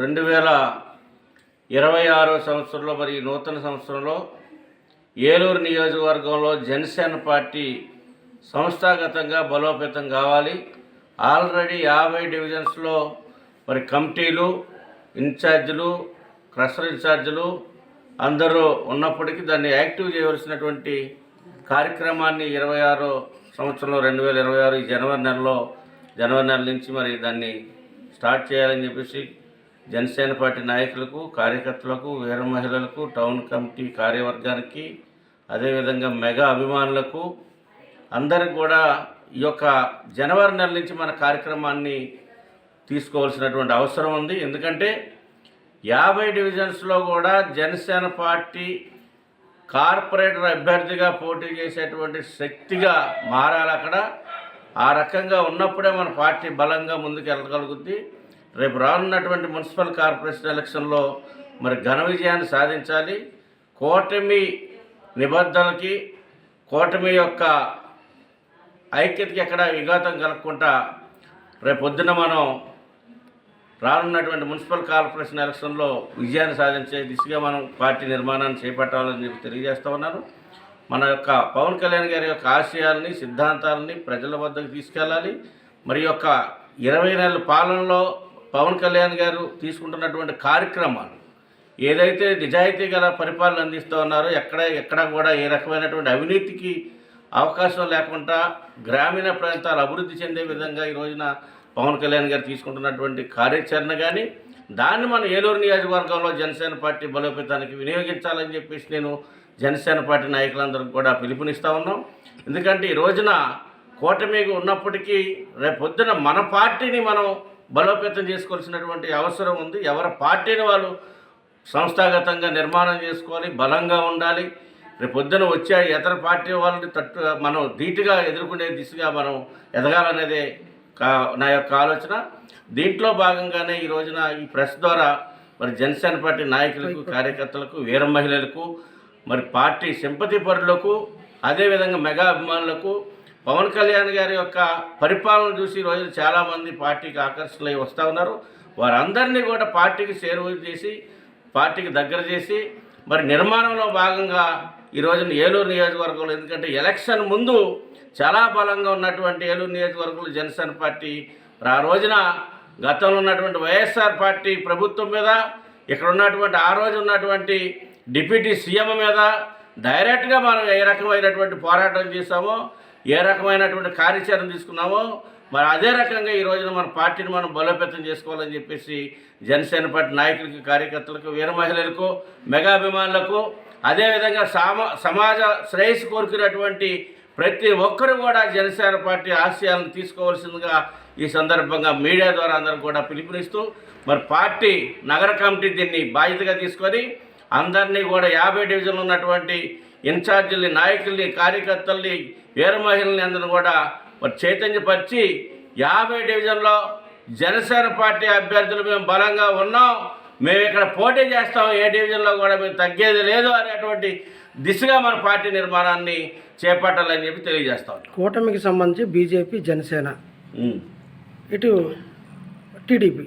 రెండు వేల ఇరవై ఆరో సంవత్సరంలో మరి నూతన సంవత్సరంలో ఏలూరు నియోజకవర్గంలో జనసేన పార్టీ సంస్థాగతంగా బలోపేతం కావాలి. ఆల్రెడీ యాభై డివిజన్స్లో మరి కమిటీలు ఇన్ఛార్జీలు క్రషర్ ఇన్ఛార్జీలు అందరూ ఉన్నప్పటికీ దాన్ని యాక్టివ్ చేయవలసినటువంటి కార్యక్రమాన్ని ఇరవై ఆరో సంవత్సరంలో రెండు వేల ఇరవై ఆరు ఈ జనవరి నెలలో జనవరి నెల నుంచి మరి దాన్ని స్టార్ట్ చేయాలని చెప్పేసి జనసేన పార్టీ నాయకులకు కార్యకర్తలకు వీర మహిళలకు టౌన్ కమిటీ కార్యవర్గానికి అదేవిధంగా మెగా అభిమానులకు అందరికి కూడా ఈ యొక్క జనవరి నెల నుంచి మన కార్యక్రమాన్ని తీసుకోవాల్సినటువంటి అవసరం ఉంది. ఎందుకంటే యాభై డివిజన్స్లో కూడా జనసేన పార్టీ కార్పొరేటర్ అభ్యర్థిగా పోటీ చేసేటువంటి శక్తిగా మారాలి అక్కడ ఆ రకంగా ఉన్నప్పుడే మన పార్టీ బలంగా ముందుకు వెళ్ళగలుగుద్ది రేపు రానున్నటువంటి మున్సిపల్ కార్పొరేషన్ ఎలక్షన్లో మరి ఘన విజయాన్ని సాధించాలి. కూటమి నిబద్ధనకి కూటమి యొక్క ఐక్యతకి ఎక్కడ విఘాతం కలగకుండా రేపు పొద్దున మనం రానున్నటువంటి మున్సిపల్ కార్పొరేషన్ ఎలక్షన్లో విజయాన్ని సాధించే దిశగా మనం పార్టీ నిర్మాణాన్ని చేపట్టాలని చెప్పి తెలియజేస్తా ఉన్నాను. మన యొక్క పవన్ కళ్యాణ్ గారి యొక్క ఆశయాల్ని సిద్ధాంతాలని ప్రజల వద్దకు తీసుకెళ్ళాలి. మరి యొక్క ఇరవై నెలల పాలనలో పవన్ కళ్యాణ్ గారు తీసుకుంటున్నటువంటి కార్యక్రమాలు ఏదైతే నిజాయితీ గల పరిపాలన అందిస్తూ ఉన్నారో ఎక్కడ ఎక్కడ కూడా ఏ రకమైనటువంటి అవినీతికి అవకాశం లేకుండా గ్రామీణ ప్రాంతాలు అభివృద్ధి చెందే విధంగా ఈ రోజున పవన్ కళ్యాణ్ గారు తీసుకుంటున్నటువంటి కార్యాచరణ కానీ దాన్ని మన ఏలూరు నియోజకవర్గంలో జనసేన పార్టీ బలోపేతానికి వినియోగించాలని చెప్పేసి నేను జనసేన పార్టీ నాయకులందరికీ కూడా పిలుపునిస్తూ ఉన్నాం. ఎందుకంటే ఈ రోజున కూటమి ఉన్నప్పటికీ రేపు పొద్దున మన పార్టీని మనం బలోపేతం చేసుకోవాల్సినటువంటి అవసరం ఉంది. ఎవరి పార్టీని వాళ్ళు సంస్థాగతంగా నిర్మాణం చేసుకోవాలి బలంగా ఉండాలి. రేపు పొద్దున వచ్చే ఇతర పార్టీ వాళ్ళని తట్టు మనం ధీటుగా ఎదుర్కొనే దిశగా మనం ఎదగాలనేదే కా నా యొక్క ఆలోచన. దీంట్లో భాగంగానే ఈ రోజున ఈ ప్రెస్ ద్వారా మరి జనసేన పార్టీ నాయకులకు కార్యకర్తలకు వీర మహిళలకు మరి పార్టీ సింపతి పరులకు అదేవిధంగా మెగా అభిమానులకు పవన్ కళ్యాణ్ గారి యొక్క పరిపాలన చూసి ఈ రోజు చాలామంది పార్టీకి ఆకర్షణలై వస్తూ ఉన్నారు. వారందరినీ కూడా పార్టీకి చేరువ చేసి పార్టీకి దగ్గర చేసి మరి నిర్మాణంలో భాగంగా ఈ రోజున ఏలూరు నియోజకవర్గంలో ఎందుకంటే ఎలక్షన్ ముందు చాలా బలంగా ఉన్నటువంటి ఏలూరు నియోజకవర్గంలో జనసేన పార్టీ ఆ రోజున గతంలో ఉన్నటువంటి వైఎస్ఆర్ పార్టీ ప్రభుత్వం మీద ఇక్కడ ఉన్నటువంటి ఆ రోజు ఉన్నటువంటి డిప్యూటీ సీఎం మీద డైరెక్ట్గా మనం ఏ రకమైనటువంటి పోరాటం చేశామో ఏ రకమైనటువంటి కార్యాచరణ తీసుకున్నామో మరి అదే రకంగా ఈ రోజున మన పార్టీని మనం బలోపేతం చేసుకోవాలని చెప్పేసి జనసేన పార్టీ నాయకులకి కార్యకర్తలకు వీర మహిళలకు మెగా అభిమానులకు అదేవిధంగా సామ సమాజ శ్రేయస్సు కోరుకున్నటువంటి ప్రతి ఒక్కరు కూడా జనసేన పార్టీ ఆశయాలను తీసుకోవాల్సిందిగా ఈ సందర్భంగా మీడియా ద్వారా అందరూ కూడా పిలుపునిస్తూ మరి పార్టీ నగర కమిటీ దీన్ని బాధ్యతగా తీసుకొని అందరినీ కూడా యాభై డివిజన్లు ఉన్నటువంటి ఇన్ఛార్జీల్ని నాయకుల్ని కార్యకర్తల్ని వీర మహిళల్ని అందరిని కూడా మరి చైతన్యపరిచి యాభై డివిజన్లో జనసేన పార్టీ అభ్యర్థులు మేము బలంగా ఉన్నాం. మేము ఇక్కడ పోటీ చేస్తాం. ఏ డివిజన్లో కూడా మేము తగ్గేది లేదు అనేటువంటి దిశగా మన పార్టీ నిర్మాణాన్ని చేపట్టాలని చెప్పి తెలియజేస్తాం కూటమికి సంబంధించి బీజేపీ జనసేన. ఇటు టీడీపీ.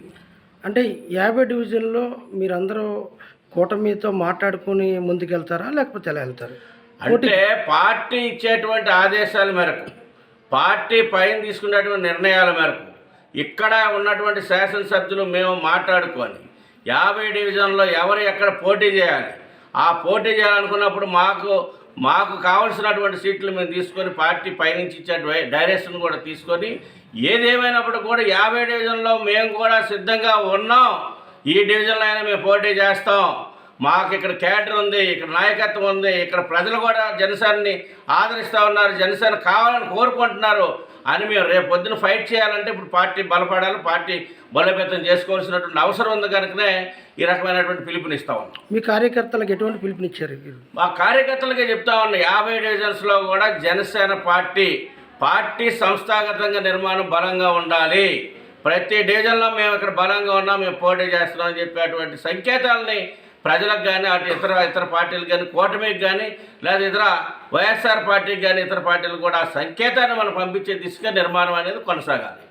అంటే యాభై డివిజన్లో మీరందరూ కూటమితో మాట్లాడుకుని ముందుకెళ్తారా లేకపోతే ఎలా వెళ్తారు? అంటే పార్టీ ఇచ్చేటువంటి ఆదేశాల మేరకు పార్టీ పైన తీసుకున్నటువంటి నిర్ణయాల మేరకు ఇక్కడ ఉన్నటువంటి శాసనసభ్యులు మేము మాట్లాడుకొని యాభై డివిజన్లో ఎవరు ఎక్కడ పోటీ చేయాలి ఆ పోటీ చేయాలనుకున్నప్పుడు మాకు మాకు కావలసినటువంటి సీట్లు మేము తీసుకొని పార్టీ పైనుంచి ఇచ్చే డైరెక్షన్ కూడా తీసుకొని ఏదేమైనప్పుడు కూడా యాభై డివిజన్లో మేము కూడా సిద్ధంగా ఉన్నాం ఈ డివిజన్లో అయినా మేము పోటీ చేస్తాం మాకు ఇక్కడ క్యాడర్ ఉంది ఇక్కడ నాయకత్వం ఉంది ఇక్కడ ప్రజలు కూడా జనసేనని ఆదరిస్తూ ఉన్నారు జనసేన కావాలని కోరుకుంటున్నారు అని మేము రేపు పొద్దున ఫైట్ చేయాలంటే ఇప్పుడు పార్టీ బలపడాలి పార్టీ బలోపేతం చేసుకోవాల్సినటువంటి అవసరం ఉంది కనుకనే ఈ రకమైనటువంటి పిలుపునిస్తా ఉన్నాం. మీ కార్యకర్తలకు ఎటువంటి పిలుపునిచ్చారు మా కార్యకర్తలకే చెప్తా ఉన్నా యాభై డివిజన్స్లో కూడా జనసేన పార్టీ పార్టీ సంస్థాగతంగా నిర్మాణం బలంగా ఉండాలి. ప్రతి డివిజన్లో మేము ఇక్కడ బలంగా ఉన్నాం మేము పోటీ చేస్తున్నాం అని చెప్పేటువంటి సంకేతాలని ప్రజలకు కానీ అటు ఇతర ఇతర పార్టీలకు కానీ కూటమికి కానీ లేదా ఇతర వైఎస్ఆర్ పార్టీకి కానీ ఇతర పార్టీలకు కూడా సంకేతాన్ని మనం పంపించే దిశగా నిర్మాణం అనేది కొనసాగాలి.